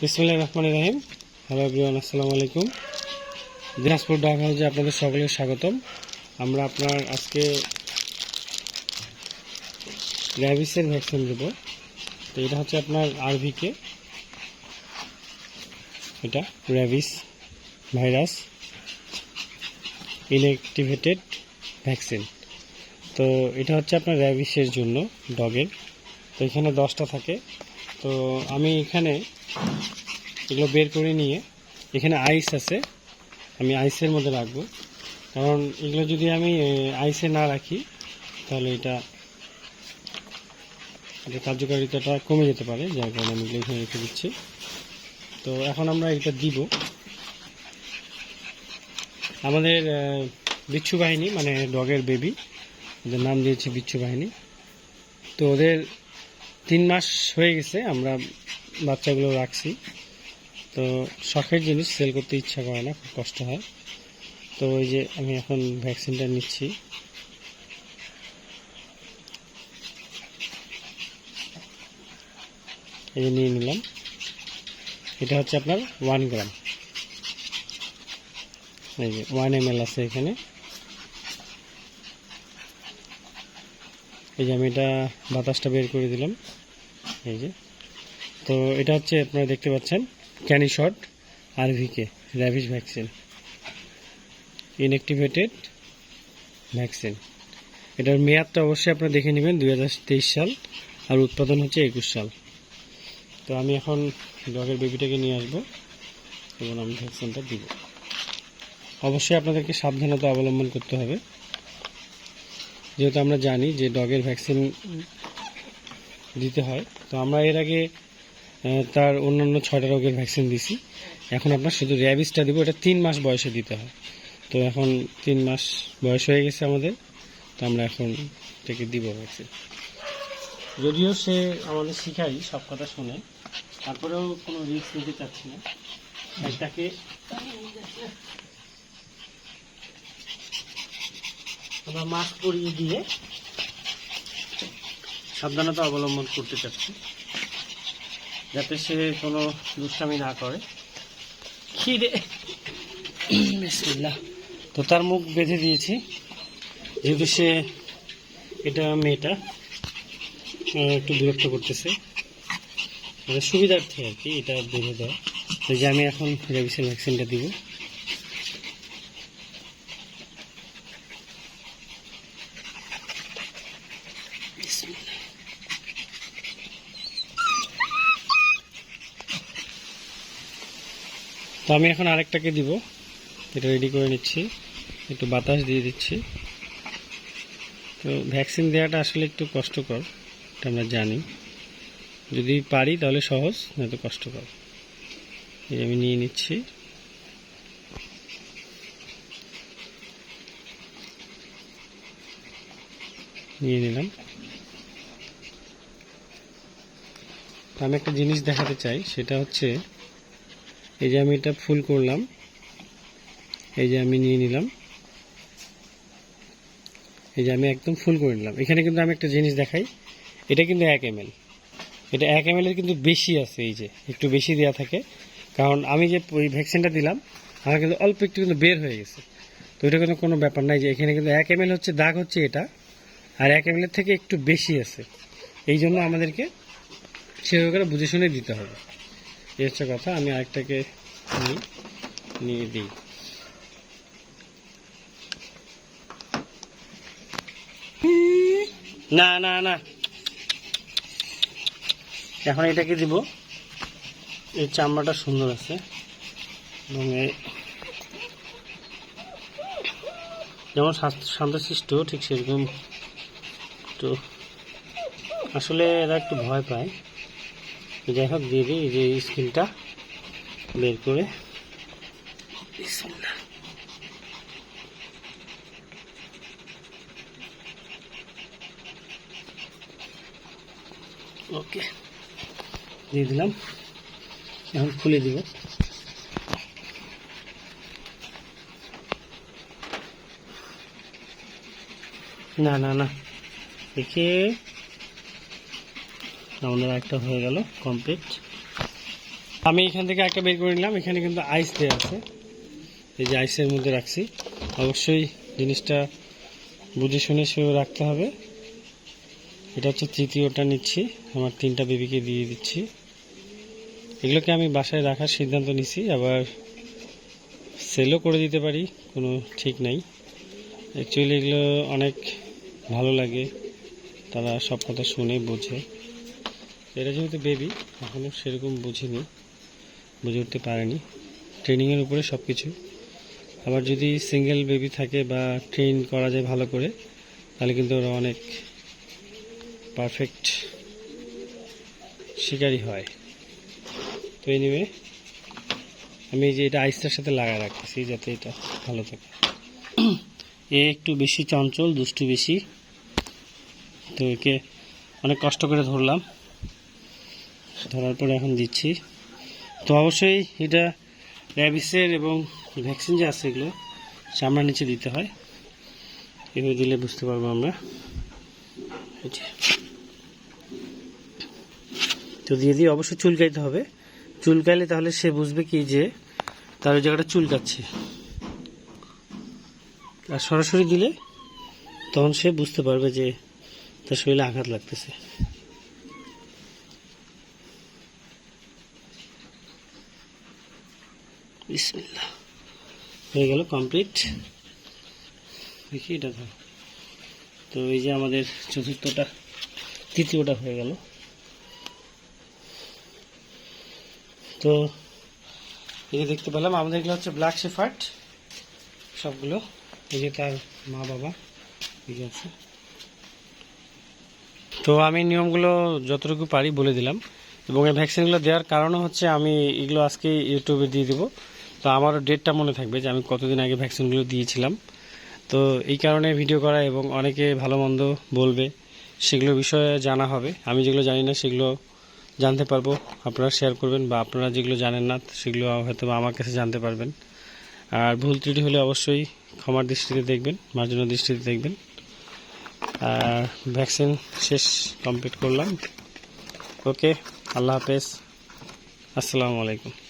বিসমুল্লাহ রহমান রাহিম। Hello everyone, আসসালামু আলাইকুম। দিনাজপুর ডাক হাউসে আপনাদের সকলের স্বাগতম। আমরা আপনার আজকে র্যাবিসের ভ্যাকসিন দেব। তো এটা হচ্ছে আপনার আরভিকে এটা র্যাবিস ভাইরাস ইনঅ্যাক্টিভেটেড ভ্যাকসিন তো এটা হচ্ছে আপনার র্যাবিসের জন্য ডগের। তো এখানে দশটা থাকে। তো আমি এখানে এগুলো বের করে নিয়ে এখানে আইস আছে, আমি আইসের মধ্যে রাখব। কারণ এগুলো যদি আমি আইসে না রাখি, তাহলে এটা কার্যকারিতাটা কমে যেতে পারে, যার কারণে আমি এগুলো এখানে রেখে দিচ্ছি। তো এখন আমরা এটা দিব। আমাদের বিচ্ছু বাহিনী মানে ডগের বেবি, ওদের নাম দিয়েছি বিচ্ছু বাহিনী। তো ওদের তিন মাস হয়ে গেছে, আমরা বাচ্চাগুলো রাখছি। তো শখের জিনিস, সেল করতে ইচ্ছা করে না, খুব কষ্ট হয়। তো ওই যে আমি এখন ভ্যাকসিনটা নিচ্ছি। এই যে নিয়ে নিলাম। এটা হচ্ছে আপনার ওয়ান গ্রাম। এই যে ওয়ান এম এল আছে এখানে। এই যে আমি এটা বাতাসটা বের করে দিলাম। এই যে। তো এটা হচ্ছে আপনারা দেখতে পাচ্ছেন, ক্যানি shot, RVK rabies vaccine inactivated vaccine. এটার মেয়াদটা অবশ্যই আপনারা দেখে নেবেন দু হাজার তেইশ সাল, আর উৎপাদন হচ্ছে একুশ সাল। তো আমি এখন ডগের বেবিটাকে নিয়ে আসব এবং আমি ভ্যাকসিনটা দিব। অবশ্যই আপনাদেরকে সাবধানতা অবলম্বন করতে হবে। যেহেতু আমরা জানি যে ডগের ভ্যাকসিন দিতে হয়। তো আমরা এর আগে তার অন্যান্য ছয়টা রোগের ভ্যাকসিন দিছি। এখন আপনার শুধু র্যাবিসটা দিব, এটা তিন মাস বয়সে দিতে হয়। তো এখন তিন মাস বয়স হয়ে গেছে আমাদের, তো আমরা এখন থেকে দিব ভ্যাকসিন যদিও সে আমাদের শিখাই সব কথা শুনে। তারপরেও কোনো রিস্ক নিতে চাচ্ছি না। তাকে আমরা মাস্ক পরিয়ে দিয়ে সাবধানতা অবলম্বন করতে চাচ্ছি যাতে সে কোনো দুষ্টামি না করে। খিদে। বিসমিল্লাহ। তো তার মুখ বেঁধে দিয়েছি যেহেতু সে এটা মেয়েটা একটু বিরক্ত করতেছে। মানে সুবিধার্থে আর কি এটা বেঁধে দেওয়া। তো যে আমি এখন রেবিসের ভ্যাকসিনটা দিব। তো আমি এখন আরেকটাকে দিব। এটা রেডি করে নিচ্ছি। একটু বাতাস দিয়ে দিচ্ছি। তো ভ্যাকসিন দেওয়াটা আসলে একটু কষ্টকর, এটা আমরা জানি। যদি পারি তাহলে সহজ, নয়তো কষ্টকর। এই আমি নিয়ে নিচ্ছি। নিয়ে নিলাম। আমি একটা জিনিস দেখাতে চাই, সেটা হচ্ছে এই যে আমি এটা ফুল করলাম, এই যে আমি নিয়ে নিলাম, এই যে আমি একদম ফুল করে নিলাম। এখানে কিন্তু আমি একটা জিনিস দেখাই, এটা কিন্তু এক এম এটা এক এম কিন্তু বেশি আছে, এই যে একটু বেশি দেওয়া থাকে। কারণ আমি যে ওই ভ্যাকসিনটা দিলাম, আমার কিন্তু অল্প একটু কিন্তু বের হয়ে গেছে। তো এটা কিন্তু কোনো ব্যাপার নাই যে এখানে কিন্তু এক এম হচ্ছে, দাগ হচ্ছে এটা, আর এক এম থেকে একটু বেশি আছে। এই জন্য আমাদেরকে সেভাবে বুঝে শুনে দিতে হবে। হচ্ছে কথা আমি আরেকটাকে নিয়ে দিই। না না না। এখন এটাকে দিব। এই চামড়াটা সুন্দর আছে। এবং যেমন শান্ত- শান্তশিষ্ট ঠিক সেরকম তো আসলে এরা একটু ভয় পায়। যাই হোক, দিয়ে দিই যে স্কিলটা বের করে। ওকে, দিয়ে দিলাম এখন খুলে দিব না না না, দেখে আমাদের একটা হয়ে গেল কমপ্লিট আমি এখান থেকে একটা বের করে নিলাম, এখানে কিন্তু আইস দেওয়া আছে। এই যে আইসের মধ্যে রাখছি। অবশ্যই জিনিসটা বুঝে শুনে সেও রাখতে হবে। এটা হচ্ছে তৃতীয়টা নিচ্ছি। আমার তিনটা বেবিকে দিয়ে দিচ্ছি। এগুলোকে আমি বাসায় রাখার সিদ্ধান্ত নিছি। আবার সেলও করে দিতে পারি, কোনো ঠিক নাই। অ্যাকচুয়ালি এগুলো অনেক ভালো লাগে। তারা সব কথা শুনে, বোঝে। এটা যেহেতু বেবি এখনও সেরকম বুঝিনি, বুঝে উঠতে পারেনি। ট্রেনিংয়ের উপরে সব কিছু আবার যদি সিঙ্গেল বেবি থাকে বা ট্রেন করা যায় ভালো করে, তাহলে কিন্তু ওরা অনেক পারফেক্ট শিকারী হয়। তো এনিওয়ে আমি এই যে এটা আইসটার সাথে লাগা রাখতেছি যাতে এটা ভালো থাকে। এ একটু বেশি চঞ্চল, দুষ্টু বেশি। তো একে অনেক কষ্ট করে ধরলাম। ধরার পরে এখন দিচ্ছি। তো অবশ্যই এটা র্যাবিসের এবং ভ্যাকসিন যে আছে এগুলো চামড়ার নিচে দিতে হয়। এভাবে দিলে বুঝতে পারব আমরা। তো দিয়ে দিয়ে অবশ্যই চুলকাইতে হবে। চুলকাইলে তাহলে সে বুঝবে কি যে তার ওই জায়গাটা চুলকাচ্ছে। আর সরাসরি দিলে তখন সে বুঝতে পারবে যে তার শরীরে আঘাত লাগতেছে। বিসমিল্লাহ। হয়ে গেল কমপ্লিট। দেখি এটা ধর তো এই যে আমাদের চতুর্থটা, তৃতীয়টা হয়ে গেল। তো এই দেখতে পেলাম। আমাদের এগুলো হচ্ছে ব্ল্যাক শেফার্ট সবগুলো। এই যে তার মা বাবা যে আছে। তো আমি নিয়মগুলো যতটুকু পারি বলে দিলাম। এবং এই ভ্যাকসিনগুলো দেওয়ার কারণও হচ্ছে আমি এগুলো আজকে ইউটিউবে দিয়ে দেবো। তো আমারও ডেটটা মনে থাকবে যে আমি কতদিন আগে ভ্যাকসিনগুলো দিয়েছিলাম। তো এই কারণে ভিডিও করা এবং অনেকে ভালো মন্দ বলবে, সেগুলো বিষয়ে জানা হবে। আমি যেগুলো জানি না, সেগুলো জানতে পারব। আপনারা শেয়ার করবেন বা আপনারা যেগুলো জানেন না, সেগুলো হয়তো আমার কাছে জানতে পারবেন। আর ভুল ত্রুটি হলে অবশ্যই ক্ষমার দৃষ্টিতে দেখবেন মার্জনা দৃষ্টিতে দেখবেন। আর ভ্যাকসিন শেষ কমপ্লিট করলাম। ওকে আল্লাহ হাফেজ। আসসালামু আলাইকুম।